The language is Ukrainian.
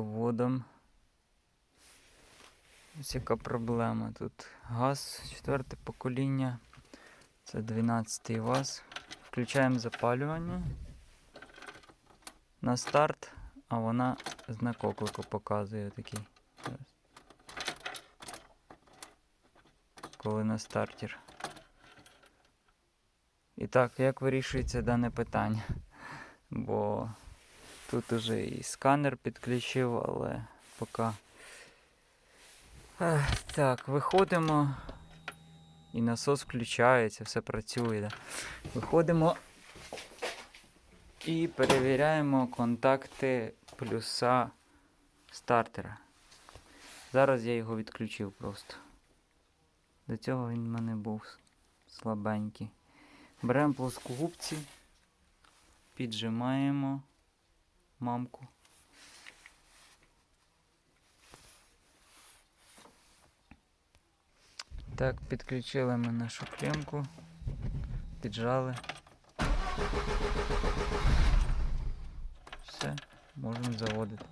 водоводом. Ось яка проблема тут. Газ четверте покоління. Це 12-й ВАЗ. Включаємо запалювання. На старт, а вона знак оклику показує такий. Коли на стартер. І так, як вирішується дане питання? Бо тут уже і сканер підключив, але поки. Так, виходимо. І насос включається, все працює. Да? Виходимо і перевіряємо контакти плюса стартера. Зараз я його відключив просто. До цього він в мене був слабенький. Беремо плоскогубці, піджимаємо мамку. Так, підключили ми нашу клемку, піджали. Все, можемо заводити.